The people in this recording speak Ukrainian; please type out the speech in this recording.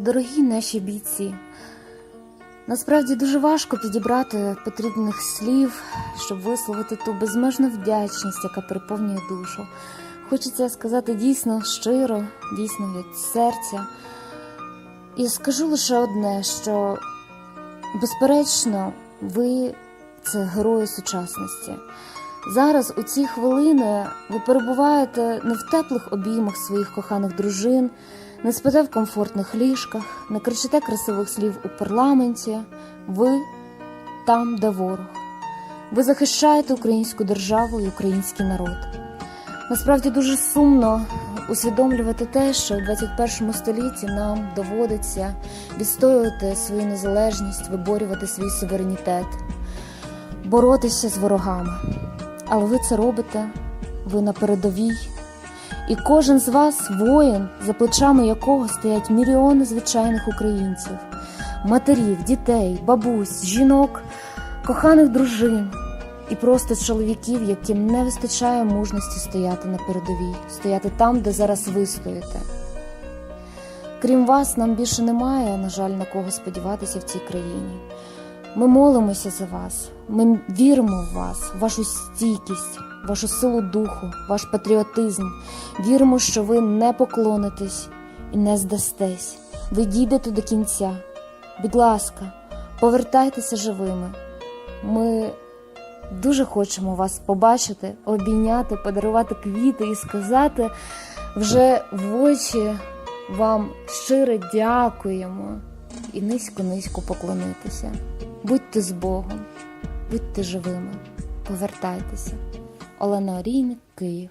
Дорогі наші бійці, насправді дуже важко підібрати потрібних слів, щоб висловити ту безмежну вдячність, яка переповнює душу. Хочеться сказати дійсно щиро, дійсно від серця. І скажу лише одне, що безперечно, ви це герої сучасності. Зараз у ці хвилини ви перебуваєте не в теплих обіймах своїх коханих дружин, не спите в комфортних ліжках, не кричите красивих слів у парламенті. Ви там, де ворог. Ви захищаєте українську державу і український народ. Насправді дуже сумно усвідомлювати те, що у 21 столітті нам доводиться відстоювати свою незалежність, виборювати свій суверенітет, боротися з ворогами. Але ви це робите, ви на передовій. І кожен з вас воїн, за плечами якого стоять мільйони звичайних українців, матерів, дітей, бабусь, жінок, коханих дружин і просто чоловіків, яким не вистачає мужності стояти на передовій, стояти там, де зараз ви стоїте. Крім вас, нам більше немає, на жаль, на кого сподіватися в цій країні. Ми молимося за вас, ми віримо в вас, в вашу стійкість, вашу силу духу, ваш патріотизм. Віримо, що ви не поклонитесь і не здастесь. Ви дійдете до кінця. Будь ласка, повертайтеся живими. Ми дуже хочемо вас побачити, обійняти, подарувати квіти і сказати вже в очі вам щиро дякуємо і низько-низько поклонитися. Будьте з Богом, будьте живими, повертайтеся. Олена Орійник, Київ.